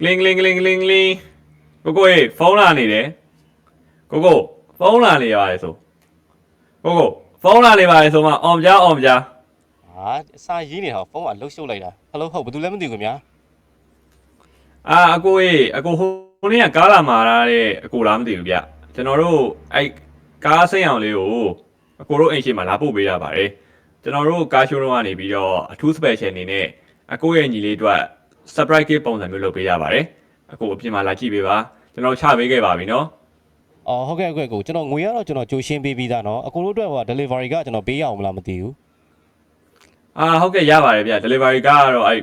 ကလင်းကလင်းကလင်းကလင်းကလင်းကိုကိုရေဖုန်းလာနေတယ်ကိုကိုဖုန်းလာနေရတယ်ဆိုကိုကိုဖုန်းလာနေပါတယ်ဆိုမှအောင်ကြားအောင်ကြားဟာအစာရေးနေတာဖုန်းကလှုပ်ရှုပ်လိုက်တာဟယ်လိုဟုတ်ဘာလို့လဲမသိဘူးခင်ဗျာအာအကိုရေအကိုဟိုနေ့ကကားလာမှာတဲ့အကိုလားမသိဘူးဗျကျွန်တော်တို့အဲ့ကားစိတ်အောင်လေးကိုအကိုတို့အိမ်ရှိမှာလာပို့ပေးရပါတယ်ကျွန်တော်တို့ကားရှိုးတော့ကနေပြီးတော့အထူး special အနေနဲ့အကိုရဲ့ညီလေးအတွက် surprise gift ပုံစံမျိုးလုပ်ပေးရပါတယ်အခုအပြင်မှာလာကြည့်ပေးပါကျွန်တော်ချပေးခဲ့ပါပြီနော်အော်ဟုတ်ကဲ့ဟုတ်ကဲ့ကိုကျွန်တော်ငွေရတော့ကျွန်တော်ကြိုရှင်းပေးပြီးသားနော်အကိုတို့အတွက်ဟို delivery ကကျွန်တော်ပေးရအောင်မလားမသိဘူးအာဟုတ်ကဲ့ရပါတယ်ဗျ delivery ကကတော့အဲ့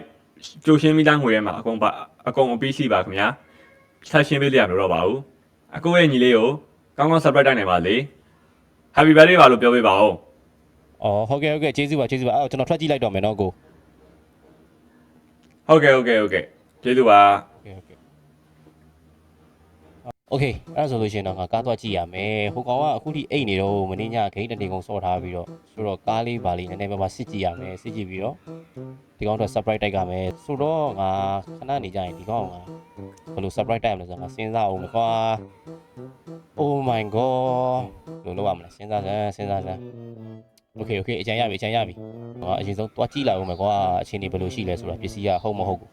ကြိုရှင်းပြီးသားငွေရမှာအကုန်ပါအကုန်အပြီးရှိပါခင်ဗျာဆက်ရှင်းပေးလိုက်ရမလို့တော့ပါဘူးအကိုရဲ့ညီလေးကိုကောင်းကောင်း surprise တိုက်နိုင်ပါလေ happy birthday ပါလို့ပြောပေးပါဦးအော်ဟုတ်ကဲ့ဟုတ်ကဲ့ကျေးဇူးပါကျေးဇူးပါအဲ့တော့ကျွန်တော်ထွက်ကြည့်လိုက်တော့မယ်နော်ကို ဟုတ်ကဲ့ဟုတ်ကဲ့ဟုတ်ကဲ့ကျေးဇူးပါ โอเคโอเคโอเคအဲ့ဒါဆိုလို့ရှိရင်တော့ငါကားသွားကြည့်ရမယ်ဟိုကောင်ကအခုထိအိတ်နေတော့မင်းညဂိမ်းတနေကုန်စော့ထားပြီးတော့ဆိုတော့ကားလေးပါလေးနည်းနည်းပါးပါစစ်ကြည့်ရမယ်စစ်ကြည့်ပြီးတော့ဒီကောင်တော့ surprise တိုက်ကမယ်ဆိုတော့ငါခဏနေကြရင်ဒီကောင်ကဘယ်လို surprise တိုက်ရမလဲဆိုတော့ငါစဉ်းစားအောင်မယ်ကွာ Oh my god ဘယ်လိုလုပ်ရမလဲစဉ်းစားစမ်းစဉ်းစားစမ်း Okay okay အကြံရပြီအကြံရပြီဟောအရင်ဆုံးသွားကြည့်လိုက်အောင်မယ်ကွာအချိန်ဒီဘယ်လိုရှိလဲဆိုတာပစ္စည်းကဟုတ်မဟုတ်ကို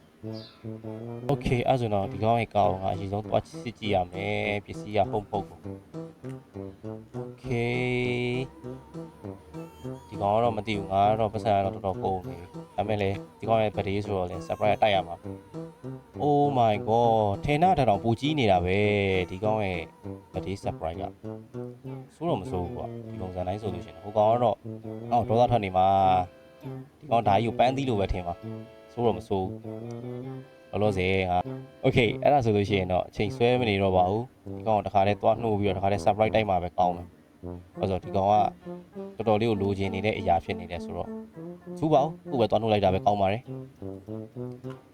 Okay အဲ့ဆိုတော့ဒီကောင်ရဲ့ကောင်းကအရင်ဆုံးသွားစစ်ကြည့်ရမယ်ပစ္စည်းကဟုတ်မဟုတ်ကို Okay ဒီကောင်ကတော့မသိဘူးငါကတော့ပတ်စံကတော့တော်တော်ကုန်နေပြီဒါပေမဲ့လေဒီကောင်ရဲ့ birthday ဆိုတော့လေ surprise တိုက်ရမှာ Oh my god ထေနာတောင်ပူကြီးနေတာပဲဒီကောင်ရဲ့ birthday surprise က စိုးတော့မစိုးဘူးကွာဒီပုံစံတိုင်းဆိုလို့ရှိရင်ဟိုကောင်ကတော့အော်ဒေါသထွက်နေမှာဒီကောင်ဓာကြီးကိုပန်းသီးလို့ပဲထင်ပါစိုးတော့မစိုးဘူးလောလောဆယ်ဟာ Okay အဲ့ဒါဆိုလို့ရှိရင်တော့အချိန်ဆွဲမနေတော့ပါဘူးဒီကောင်ကတခါတည်းသွားနှိုးပြီးတော့တခါတည်း surprise တိုက်မှာပဲကောင်းတယ်အဲ့ဆိုဒီကောင်ကတော်တော်လေးကိုလိုချင်နေတဲ့အရာဖြစ်နေတယ်ဆိုတော့စူးပါဦးခုပဲသွားနှုတ်လိုက်တာပဲကောင်းပါတယ်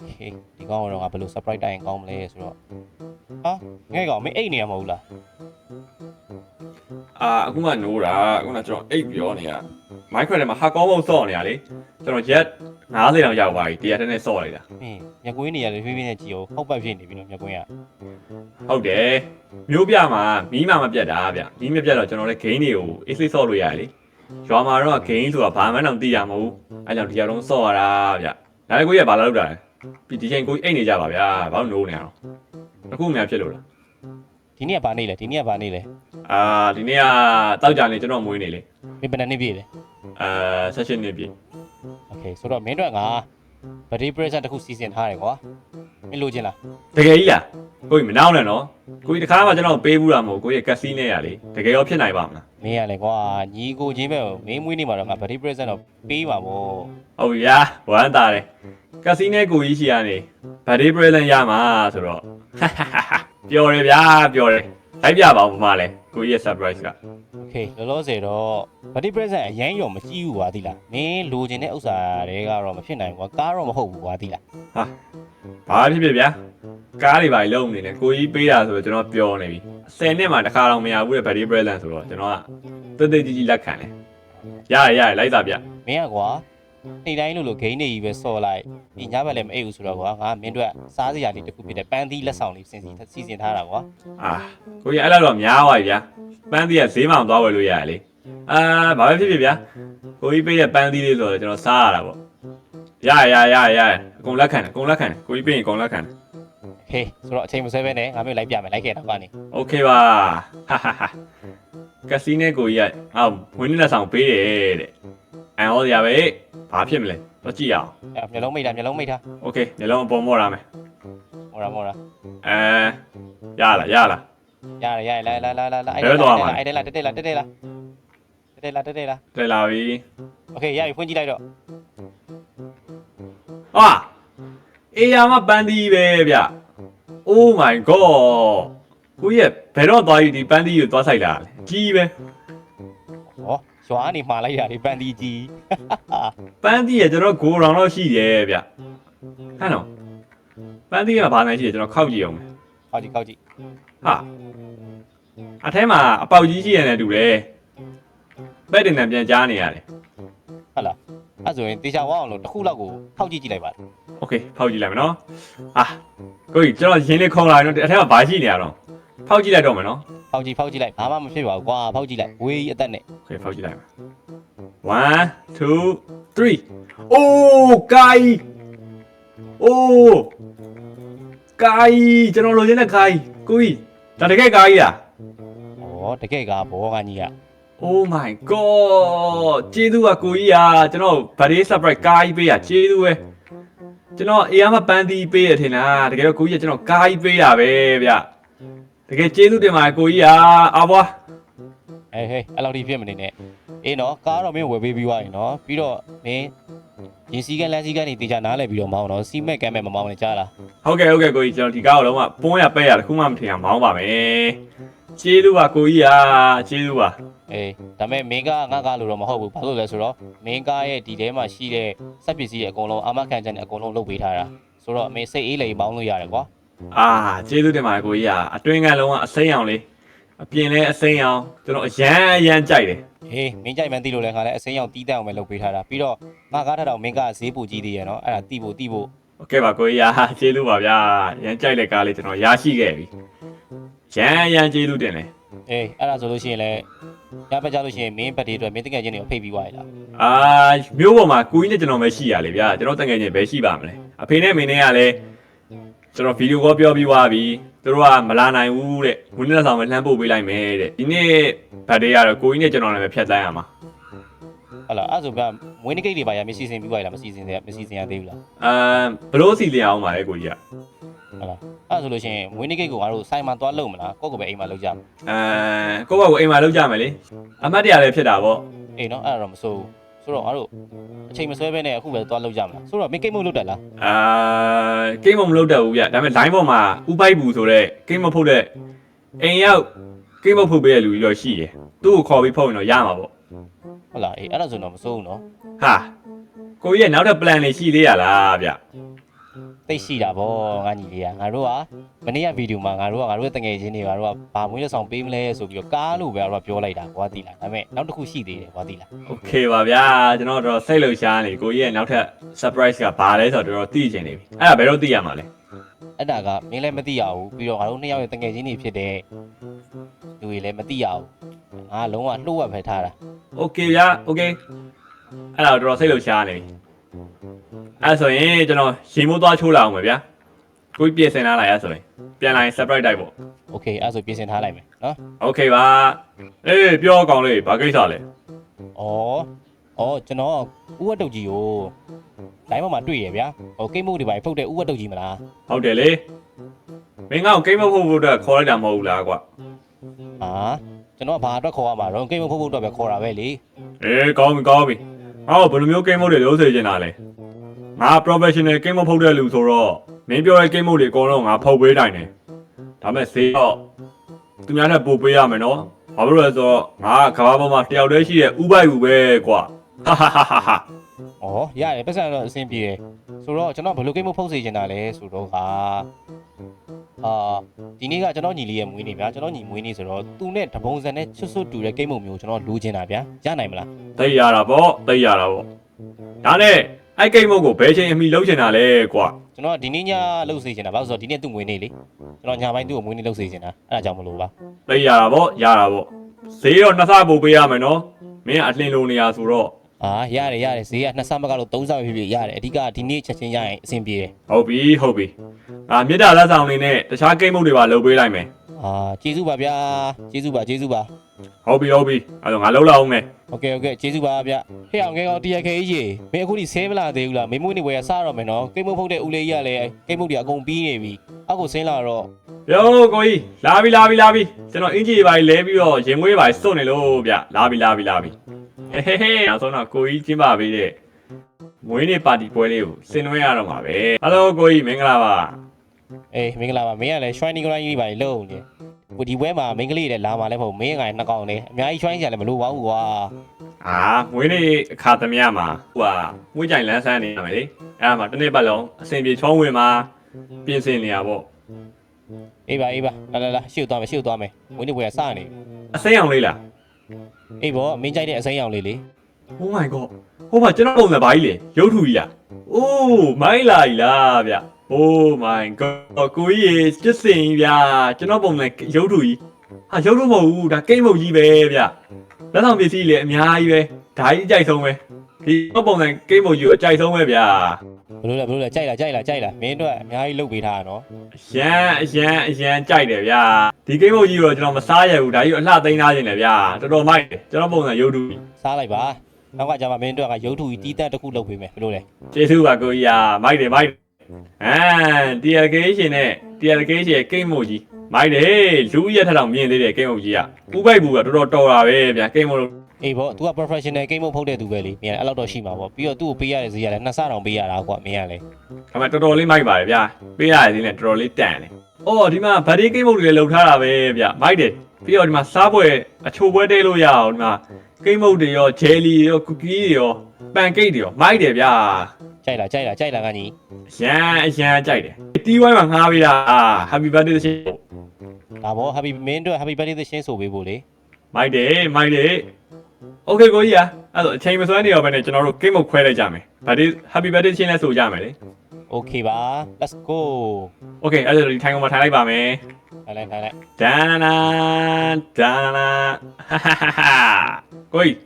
Okay ဒီကောင်ကတော့ငါဘယ်လို surprise တိုက်ရင်ကောင်းမလဲဆိုတော့ဟာငဲ့ကောင်မင်းအိတ်နေရမဟုတ်လား အာအခုမှနိုးတာအခုနကကျွန်တော်အိတ်ပြောနေရမိုက်ခွဲထဲမှာဟာကောင်းပုံစော့နေရလေကျွန်တော်ရက်90တောင်ရောက်သွားပြီတရားတဲ့နဲ့စော့လိုက်တာမင်းမြက်ကွင်းနေရတယ်ဖြည်းဖြည်းနဲ့ကြည့်အောင်ဟောက်ပတ်ဖြစ်နေပြီနော်မြက်ကွင်းကဟုတ်တယ်မျိုးပြမှာမီးမှမပြတ်တာဗျမီးမပြတ်တော့ကျွန်တော်လည်းဂိမ်းတွေကိုအေးစိစော့လို့ရတယ်လေရွာမှာတော့ဂိမ်းဆိုတာဘာမှန်းတော့သိရမဟုတ်အဲကြောင့်တရားလုံးစော့ရတာဗျဒါလည်းကိုကြီးကဘာလာလုပ်တာလဲပြီးဒီချိန်ကိုကြီးအိတ်နေကြပါဗျာဘာလို့နိုးနေရအောင်အခုအများဖြစ်လို့လား ဒီနေ့ကဘာနေလဲဒီနေ့ကဘာနေလဲ အာဒီနေ့ကတောက်ကြနေကျွန်တော်မွေးနေလေ မင်းဘယ်နှစ်နှစ်ပြည့်လဲ အာဆက်ရှင်နေပြီ โอเคဆိုတော့မင်းတို့ကငါ birthday present တစ်ခုစီစဉ်ထားတယ်ကွာမင်းလိုချင်လား တကယ်ကြီးလားကိုကြီးမနှောင်းနဲ့နော်ကိုကြီးတခါမှကျွန်တော်ပေးဘူးတာမဟုတ်ကိုကြီးကက်စီနဲ့ရလေတကယ်ရောဖြစ်နိုင်ပါမလား မင်းရလေကွာညီကိုချင်းပဲမင်းမွေးနေမှာတော့ငါ birthday present တော့ပေးပါဗော ဟုတ်ပြီရာဝမ်းတာတယ်ကက်စီနဲ့ကိုကြီးရှိရနေဗတ်ဒေးပရလန်ရမှာဆိုတော့ ပျော်တယ်ဗျာပျော်တယ်လိုက်ပြပါဦးမမလဲကိုကြီးရဲ့ surprise က โอเคလောလောဆယ်တော့ birthday present အရင်ရောမကြည့်ဘူးကွာသိလားမင်းလိုချင်တဲ့ဥစ္စာတွေကတော့မဖြစ်နိုင်ဘူးကွာကားတော့မဟုတ်ဘူးကွာသိလား ဘာဖြစ်ဖြစ်ဗျာကားတွေပါလုံးနေတယ်ကိုကြီးပေးတာဆိုတော့ကျွန်တော်ပျော်နေပြီ10နှစ်မှတစ်ခါတော့မရဘူးတဲ့ဗတ်ဒေးပရလန်ဆိုတော့ကျွန်တော်ကတိတ်တိတ်ကြီးကြီးလက်ခံတယ်ရတယ်ရတယ်လိုက်တာဗျ မင်းကကွာ နေ့တိုင်းလို့လို့ဂိမ်းနေကြီးပဲစော်လိုက်ဒီညဘက်လည်းမအိပ်ဘူးဆိုတော့ကွာငါမင်းတို့ကစားစရာလေးတစ်ခုဖြစ်တဲ့ပန်းသီးလက်ဆောင်လေးစင်စီစီစဉ်ထားတာကွာ အာကိုကြီးအဲ့လောက်တော့များသွားပြီဗျာပန်းသီးကဈေးမှောင်သွားဝယ်လို့ရတယ်လေအာဘာပဲဖြစ်ဖြစ်ဗျာကိုကြီးပေးတဲ့ပန်းသီးလေးဆိုတော့ကျွန်တော်စားရတာပေါ့ရရရရရအကုန်လက်ခံတယ်အကုန်လက်ခံတယ်ကိုကြီးပေးရင်အကုန်လက်ခံတယ် ဟေးဆိုတော့အချိန်မဆွဲပဲနဲ့ငါမျိုးလိုက်ပြမယ်လိုက်ခဲ့တော့ကနေ โอเคပါဟာဟာဟာကက်စီနဲ့ကိုကြီးကအော်ဝင်းနေတဲ့ဆောင်ပေးတယ်တဲ့အန်ဟောရပဲ ဘာဖြစ်မလဲတော့ကြည့်ရအောင် အဲ့မျိုးလုံးမိတ်တာမျိုးလုံးမိတ်တာ โอเคညလုံးအပေါ်မော့ရမယ် မော်ရာမော်ရာ အဲရလားရလား ရတယ်ရတယ်လာလာလာလာလာ ဘယ်တော့သွားမှာလဲ အဲ့ဒါလာတက်တက်လာတက်တက်လာတက်တက်လာတက်တက်လာ တွေ့လာပြီ โอเคရပြီဖွင့်ကြည့်လိုက်တော့ ဟာအေးရမပန်းသီးပဲဗျ Oh my god ကိုကြီးကဘယ်တော့သွားယူဒီပန်းသီးကိုသွားဆိုင်လာလဲကြီးပဲ ဟော ရွာကနေမှာလိုက်တာဒီပန်တီကြီး ပန်းသီးကကျွန်တော်ဂိုရောင်တော့ရှိတယ်ဗျဟမ်နော်ပန်းသီးကဘာနိုင်ရှိတယ်ကျွန်တော်ခောက်ကြည့်အောင်မယ် ဟောဒီကောက်ကြည့် ဟာအထဲမှာအပေါက်ကြီးရှိရတဲ့တူတယ်ဘက်တင်တန်ပြန်ကြားနေရတယ် ဟုတ်လားအဲ့ဆိုရင်တေချာဝအောင်လို့တစ်ခုလောက်ကိုထောက်ကြည့်ကြည့်လိုက်ပါ โอเคဖောက်ကြည့်လိုက်မယ်နော်အာကိုကြီးကျွန်တော်ရင်းလေးခုံလာရင်တော့အထက်ကဘာရှိနေရတော့ ဖောက်ကြည့်လိုက်တော့မယ်နော် ဖောက်ကြည့်ဖောက်ကြည့်လိုက်ဘာမှမဖြစ်ပါဘူးကွာဖောက်ကြည့်လိုက်ဝေးကြီးအသက်နဲ့ โอเคဖောက်ကြည့်လိုက်မယ်1 2 3အိုးကိုင်းအိုးကိုင်းကျွန်တော်လိုချင်တဲ့ကိုင်းကိုကြီးဒါတကယ်ကိုင်းလား ဩတကယ်ကဘောကကြီးက Oh my god ကျေးဇူးပါကိုကြီးอ่ะကျွန်တော် birthday surprise ကားကြီးပေးရကျေးဇူးပဲကျွန်တော်အေးအမပန်းတီးပေးရထင်လားတကယ်တော့ကိုကြီးကကျွန်တော်ကားကြီးပေးတာပဲဗျ တကယ်ကျေးဇူးတင်ပါတယ်ကိုကြီးอ่ะအာဘွား အေးဟေးအဲ့လောက်ထိဖြစ်မနေနဲ့အေးနော်ကားတော့မင်းဝယ်ပေးပြီးသွားရင်နော်ပြီးတော့မင်းရင်စီကန်းလမ်းစီကန်းနေတေချာနားလဲပြီးတော့မောင်းတော့စီမက်ကမ်းမဲ့မမောင်းနဲ့ကြားလား ဟုတ်ကဲ့ဟုတ်ကဲ့ကိုကြီးကျွန်တော်ဒီကားကိုလုံးဝပွန်းရပဲ့ရတခုမှမထင်အောင်မောင်းပါမယ်ကျေးဇူးပါကိုကြီးอ่ะကျေးဇူးပါ အေးဒါပေမဲ့မင်းကငါကားလို့တော့မဟုတ်ဘူးဘာလို့လဲဆိုတော့မင်းကားရဲ့ဒီထဲမှာရှိတဲ့စက်ပစ္စည်းရဲ့အကုန်လုံးအာမခံချက်နဲ့အကုန်လုံးလုပ်ပေးထားတာဆိုတော့မင်းစိတ်အေးလေမောင်းလို့ရတယ်ကွာ အာကျေးဇူးတင်ပါတယ်ကိုကြီးอ่ะအတွင်းကလုံးဝအစိမ်းအောင်လေးအပြင်လဲအစိမ်းအောင်ကျွန်တော်အရန်အရန်ကြိုက်တယ် ဟေးမင်းကြိုက်မှန်းသိလို့လဲခါလဲအစိမ်းရောက်တီးတန့်အောင်ပဲလုပ်ပေးထားတာပြီးတော့ငါကားထတော့မင်းကဈေးပူကြီးသေးရနော်အဲ့ဒါတီးဖို့တီးဖို့ โอเคပါကိုကြီးอ่ะကျေးဇူးပါဗျာရန်ကြိုက်တဲ့ကားလေးကျွန်တော်ရရှိခဲ့ပြီရန်ရန်ကျေးဇူးတင်တယ် အေးအဲ့ဒါဆိုလို့ရှိရင်လည်းညဘက်ကြလို့ရှိရင်မင်းဘက်တွေအတွက်မင်းတကယ်ချင်းတွေကိုဖိတ်ပြီးသွားရလား အာမျိုးပေါ်မှာကိုကြီးနဲ့ကျွန်တော်ပဲရှိရလေဗျာကျွန်တော်တငယ်ချင်းပဲရှိပါမလဲအဖေနဲ့မင်းနဲ့ကလည်း ကျွန်တော်ဗီဒီယိုကောပြောပြီးသွားပြီသူတို့ကမလာနိုင်ဘူးတဲ့ဝင်းနဲ့ဆောင်ပဲလှမ်းပို့ပေးလိုက်မယ်တဲ့ဒီနေ့ဗတ်ဒေးကတော့ကိုကြီးနဲ့ကျွန်တော်လည်းပဲဖြတ်တန်းရမှာဟုတ်လားအဲ့ဒါဆိုပြမွေးနေ့ကိတ်တွေပါရမစီစဉ်ပြီးသွားရလားမစီစဉ်သေးမစီစဉ်ရသေးဘူးလားအာဘလို့စီလင်အောင်ပါလေကိုကြီးကဟုတ်လားအဲ့ဒါဆိုလို့ရှိရင်မွေးနေ့ကိတ်ကိုငါတို့ဆိုင်မှာသွားလုပ်မလားကိုယ့်ကိုယ်ပဲအိမ်မှာလုပ်ကြမယ်အာကိုယ့်ဘက်ကိုအိမ်မှာလောက်ကြမယ်လေအမတ်တရလည်းဖြစ်တာပေါ့အေးနော်အဲ့ဒါတော့မစိုးဘူး ဆိုတော့ငါတို့အချိန်မဆွဲဘဲနဲ့အခုပဲသွားလုပ်ကြမလားဆိုတော့မင်းကိတ်မို့လုပ်တယ်လားအာကိန်းမမလုပ်တတ်ဘူးဗျဒါပေမဲ့ line ပေါ်မှာဥပိုက်ဘူးဆိုတော့ကိန်းမဖုတ်တဲ့အိမ်ရောက်ကိန်းမဖုတ်ပေးတဲ့လူကြီးတော့ရှိတယ်သူ့ကိုခေါ်ပြီးဖုတ်ရင်တော့ရမှာပေါ့ဟုတ်လားအေးအဲ့ဒါဆိုတော့မစိုးဘူးနော်ဟာကိုကြီးရဲ့နောက်ထပ် plan လေးရှိသေးရလားဗျ သိရှိတာဗောငါညီလေးကငါတို့ကမနေ့ကဗီဒီယိုမှာငါတို့ကငါတို့ရဲ့တငယ်ချင်းတွေကငါတို့ကဘာမွေးလက်ဆောင်ပေးမလဲဆိုပြီးတော့ကားလို့ပဲငါတို့ကပြောလိုက်တာကွာသိလားဒါပေမဲ့နောက်တစ်ခုရှိသေးတယ်ကွာသိလား โอเคပါဗျာကျွန်တော်တော့စိတ်လှုပ်ရှားနေကိုကြီးရဲ့နောက်ထပ် surprise ကဘာလဲဆိုတော့တော်တော်သိချင်နေပြီအဲ့ဒါဘယ်တော့သိရမှာလဲ အဲ့ဒါကမင်းလည်းမသိရဘူးပြီးတော့ငါတို့နှစ်ယောက်ရဲ့တငယ်ချင်းတွေဖြစ်တဲ့လူတွေလည်းမသိရဘူးငါလုံးဝလှုပ်ဝက်ပဲထားတာ โอเคဗျာโอเคအဲ့ဒါတော့တော်တော်စိတ်လှုပ်ရှားနေပြီ အဲ့ဆိုရင်ကျွန်တော်ရေမိုးသွားချိုးလာအောင်ပဲဗျာကိုကြီးပြင်ဆင်လာလိုက်ရဆိုရင်ပြန်လာရင် surprise တိုက်ပေါ့ โอเคအဲ့ဒါဆိုပြင်ဆင်ထားလိုက်မယ်နော် โอเคပါအေးပြောကောင်းလေးဘာကိစ္စလဲ ဩဩကျွန်တော်ဥဝတ်တုတ်ကြီးကိုလိုင်းပေါ်မှာတွေ့ရဗျာဟိုကိတ်မှုတွေပါဖုတ်တဲ့ဥဝတ်တုတ်ကြီးမလား ဟုတ်တယ်လေမင်းကောင်ကိမ့်မဖို့ဖို့အတွက်ခေါ်လိုက်တာမဟုတ်ဘူးလားကွာ ဟာကျွန်တော်ကဘာအတွက်ခေါ်ရမှာတော့ကိတ်မှုဖုတ်ဖို့အတွက်ပဲခေါ်တာပဲလေ အေးကောင်းပြီကောင်းပြီငါ့ကိုဘယ်လိုမျိုးကိမ့်မုတ်တွေလုံးစေချင်တာလဲ ငါ professional ကိမ့်မဖုတ်တဲ့လူဆိုတော့မင်းပြောတဲ့ကိမ့်မုတ်တွေအကုန်လုံးငါဖုတ်ပေးတိုင်းတယ်ဒါမဲ့ဈေးတော့သူများနဲ့ပို့ပေးရမယ်နော်ဘာလို့လဲဆိုတော့ငါကကဘာပေါ်မှာတယောက်တည်းရှိတဲ့ဥပိုက်ဘူးပဲကွာဟာဟာဟာဟာဟာဩရတယ်ပတ်စံတော့အဆင်ပြေတယ်ဆိုတော့ကျွန်တော်ဘယ်လိုကိတ်မှုဖုတ်စေချင်တာလဲဆိုတော့ကအာဒီနေ့ကကျွန်တော်ညီလေးရဲ့မွေးနေ့ဗျာကျွန်တော်ညီမွေးနေ့ဆိုတော့သူနဲ့တပုံစံနဲ့ချွတ်ဆွတ်တူတဲ့ကိတ်မှုမျိုးကျွန်တော်လိုချင်တာဗျာရနိုင်မလားသိရတာပေါ့သိရတာပေါ့ဒါနဲ့ အဲ့ကိမ့်မုတ်ကိုဘယ်ချိန်အမိလုံးချင်တာလဲကွာကျွန်တော်ကဒီနေ့ညလှုပ်စေချင်တာဘာလို့ဆိုတော့ဒီနေ့သူ့မွေးနေ့လေကျွန်တော်ညပိုင်းသူ့ကိုမွေးနေ့လှုပ်စေချင်တာအဲ့ဒါကြောင့်မလို့ပါသိရတာပေါ့ရတာပေါ့ဈေးတော့နှစ်ဆပို့ပေးရမယ်နော်မင်းအလှင်လိုနေရဆိုတော့အာရတယ်ရတယ်ဈေးကနှစ်ဆမကလို့သုံးဆပဲဖြစ်ဖြစ်ရတယ်အဓိကဒီနေ့ချက်ချင်းရရင်အဆင်ပြေတယ်ဟုတ်ပြီဟုတ်ပြီအာမြေတားလက်ဆောင်လေးနဲ့တခြားကိမ့်မုတ်တွေပါလုပ်ပေးလိုက်မယ်အာကျေးဇူးပါဗျာကျေးဇူးပါကျေးဇူးပါ ဟုတ်ပြီဟုတ်ပြီအဲ့တော့ငါလှုပ်လောက်အောင်မယ် โอเคโอเคကျေးဇူးပါဗျဟဲ့အောင်ငယ်ကောင်တရားခဲကြီးမင်းအခုထိဆဲမလာသေးဘူးလားမင်းမွေးနေဝယ်ရစတော့မယ်နော်ကိတ်မုတ်ဖုတ်တဲ့ဦးလေးကြီးကလည်းကိတ်မုတ်တွေအကုန်ပြီးနေပြီအခုဆင်းလာတော့ ယောကိုကြီးလာပြီလာပြီလာပြီကျွန်တော်အင်ဂျီပါလဲပြီးတော့ရင်မွေးပါစွတ်နေလို့ဗျလာပြီလာပြီလာပြီဟဲဟဲဟဲနောက်ဆုံးတော့ကိုကြီးကျင်းပါပေးတဲ့မွေးနေ့ပါတီပွဲလေးကိုဆင်နွှဲရတော့မှာပဲဟယ်လိုကိုကြီးမင်္ဂလာပါ အေးမင်္ဂလာပါမင်းကလည်း shrine ကိုင်းကြီးပါလေလုံနေဟို ဒီပွဲမှာမင်းကလေးတွေလာမှလည်းမဟုတ်မင်းငါနှစ်ကောင်လေးအများကြီးချွိုင်းကြလည်းမလို့ပါဘူးကွာအာမွေးနေ့အခါသမယမှာဟိုဟာမွေးကြိုင်လန်းဆန်းနေရမယ်လေအဲ့ဒါမှာတစ်နေ့ပတ်လုံးအစဉ်ပြေချောင်းဝင်မှာပြင်ဆင်နေရပေါ့အေးပါအေးပါလာလာလာရှုပ်သွားမယ်ရှုပ်သွားမယ်မွေးနေ့ပွဲကစနေအစိမ်းအောင်လေးလားအေးဗောမင်းကြိုက်တဲ့အစိမ်းအောင်လေးလေ Oh my god ဟိုမှာကျွန်တော်ပုံစံဘာကြီးလဲရုပ်ထူကြီးလားအိုးမိုင်းလာကြီးလားဗျ Oh my god ကိုကြီးရေစစ်စင်ကြီးဗျာကျွန်တော်ပုံစံရုပ်ထူကြီးဟာရုပ်ထူမဟုတ်ဘူးဒါကိတ်မုတ်ကြီးပဲဗျလက်ဆောင်ပစ္စည်းလေအများကြီးပဲဒါကြီးအကြိုက်ဆုံးပဲဒီတော့ပုံစံကိတ်မုတ်ကြီးကိုအကြိုက်ဆုံးပဲဗျာဘလို့လဲဘလို့လဲကြိုက်လားကြိုက်လားကြိုက်လားမင်းတို့ကအများကြီးလုပ်ပေးထားတာနော်အရန်အရန်အရန်ကြိုက်တယ်ဗျာဒီကိတ်မုတ်ကြီးကိုကျွန်တော်မစားရဘူးဒါကြီးကိုအလှသိမ်းထားခြင်းလေဗျာတော်တော်မိုက်တယ်ကျွန်တော်ပုံစံရုပ်ထူကြီးစားလိုက်ပါနောက်ကကြာမှမင်းတို့ကရုပ်ထုကြီးတီးတန့်တစ်ခုလုပ်ပေးမယ်ဘလို့လဲကျေးဇူးပါကိုကြီးอ่ะမိုက်တယ်မိုက်တယ် အမ် TLK ရှင်နဲ့ TLK ရှင်ရဲ့ကိတ်မို့ကြီးမိုက်တယ်လူရက်ထက်တော့မြင်သေးတယ်ကိတ်မို့ကြီးอ่ะပူပိုက်ဘူးကတော်တော်တော်တာပဲဗျာကိတ်မို့လို့ အေးဗော तू က professional game မဟုတ်တဲ့သူပဲလေမင်းအဲ့လောက်တော့ရှိမှာဗောပြီးတော့သူ့ကိုပေးရတဲ့ဈေးကလည်းနှစ်ဆတောင်ပေးရတာကွာမင်းကလည်း ဒါပေမဲ့တော်တော်လေးမိုက်ပါတယ်ဗျာပေးရတဲ့ဒီနဲ့တော်တော်လေးတန်တယ်အော်ဒီမှာဗတ်ဒီကိတ်မို့တွေလည်းလှုပ်ထားတာပဲဗျာမိုက်တယ်ပြီးတော့ဒီမှာစားပွဲအချိုပွဲတဲလို့ရအောင်ဒီမှာကိတ်မို့တွေရောဂျယ်လီရောကူကီးတွေရောပန်ကိတ်တွေရောမိုက်တယ်ဗျာ ကြိုက်လားကြိုက်လားကြိုက်လားကညီ အရန်အရန်ကြိုက်တယ်တီးဝိုင်းမှာငှားပေးတာ Happy birthday ရှင် ဒါဗော happy မင်းတို့ happy birthday သရှင်းဆိုပေးဖို့လေ မိုက်တယ်မိုက်တယ်โอเคကိုကြီးอ่ะအဲ့တော့အချိန်မစွမ်းနေရောပဲနဲ့ကျွန်တော်တို့ game မခွဲလိုက်ကြမယ်ဗတ်ဒီ Happy birthday ရှင်လဲဆိုကြမယ်လေ okay ပါ let's go โอเคအဲ့ဒါဒီထိုင်ကုန်မှာထိုင်လိုက်ပါမယ် ထိုင်လိုက်ထိုင်လိုက် ဒန်နာနာဒန်နာနာဟာဟာဟာဟာကိုကြီး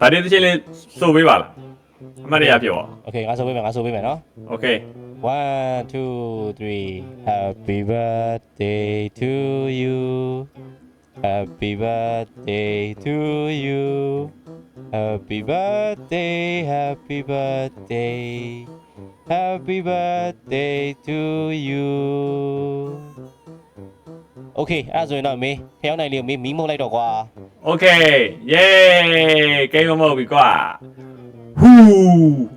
ဗတ်ဒီရှင်လဲဆိုပေးပါလား I'm not happy. Okay ငါဆိုပေးမယ်ငါဆိုပေးမယ်နော် Okay One, two, three. Happy birthday to you. Happy birthday to you. Happy birthday, happy birthday. Happy birthday to you. Okay အဲ့ဒါဆိုရင်တော့မေးဖျောင်းနိုင်လေးကိုမေးမီးမုတ်လိုက်တော့ကွာ Okay yay ကိန်းမမဟုတ်ပြီကွာ ဟူး